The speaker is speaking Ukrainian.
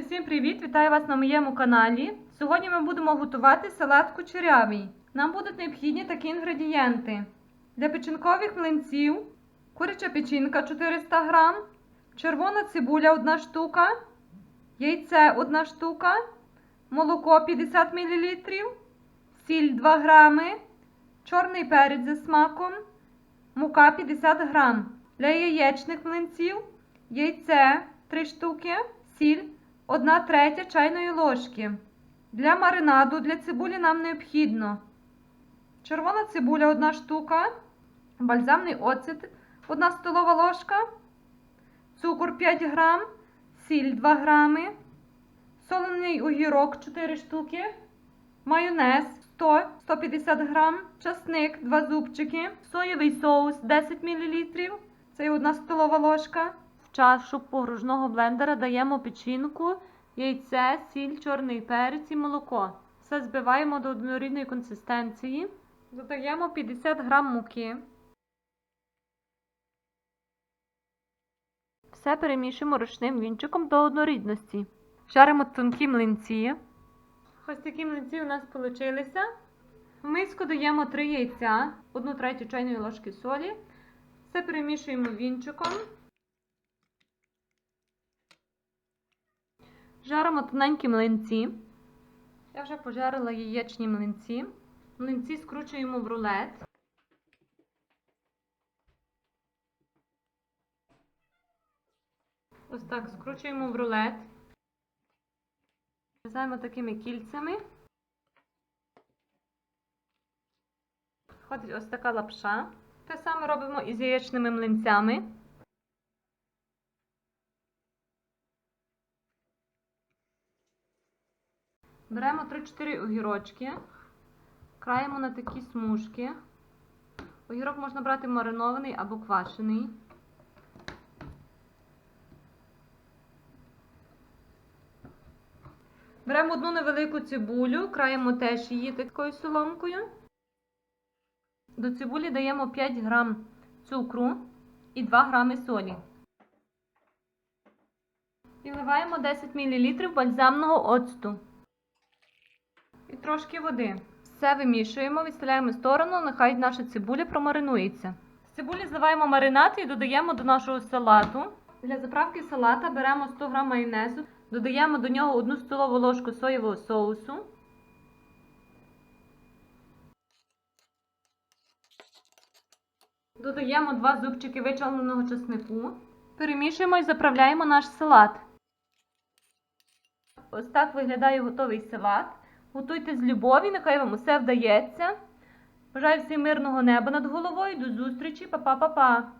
Друзі, всім привіт! Вітаю вас на моєму каналі. Сьогодні ми будемо готувати салат кучерявий. Нам будуть необхідні такі інгредієнти: для печінкових млинців, куряча печінка 400 грам, червона цибуля 1 штука, яйце 1 штука, молоко 50 мл, сіль 2 грами, чорний перець за смаком, мука 50 грам. Для яєчних млинців яйце 3 штуки, сіль 1 третя чайної ложки. Для маринаду для цибулі нам необхідно червона цибуля 1 штука, бальзамний оцет 1 столова ложка, цукор 5 грам, сіль 2 грами, солений огірок 4 штуки, майонез 100-150 грам, часник 2 зубчики, соєвий соус 10 мл, це 1 столова ложка. Чашу погружного блендера даємо печінку, яйце, сіль, чорний перець і молоко. Все збиваємо до однорідної консистенції. Додаємо 50 грам муки. Все перемішуємо ручним вінчиком до однорідності. Жаримо тонкі млинці. Ось такі млинці у нас вийшли. В миску даємо 3 яйця, 1 третю чайної ложки солі. Все перемішуємо вінчиком. Жаримо тоненькі млинці. Я вже пожарила яєчні млинці. Млинці скручуємо в рулет. Ось так скручуємо в рулет. В'язаємо такими кільцями. Входить ось така лапша. Те саме робимо і з яєчними млинцями. Беремо 3-4 огірочки, краємо на такі смужки. Огірок можна брати маринований або квашений. Беремо одну невелику цибулю, краємо теж її такою соломкою. До цибулі даємо 5 грам цукру і 2 грами солі. І вливаємо 10 мл бальзамного оцту. Трошки води. Все вимішуємо, відставляємо в сторону, нехай наша цибуля промаринується. З цибулі зливаємо маринад і додаємо до нашого салату. Для заправки салата беремо 100 г майонезу, додаємо до нього 1 столову ложку соєвого соусу. Додаємо 2 зубчики вичавленого чеснику. Перемішуємо і заправляємо наш салат. Ось так виглядає готовий салат. Готуйте з любові, нехай вам усе вдається. Бажаю всім мирного неба над головою. До зустрічі, Па-па-па-па!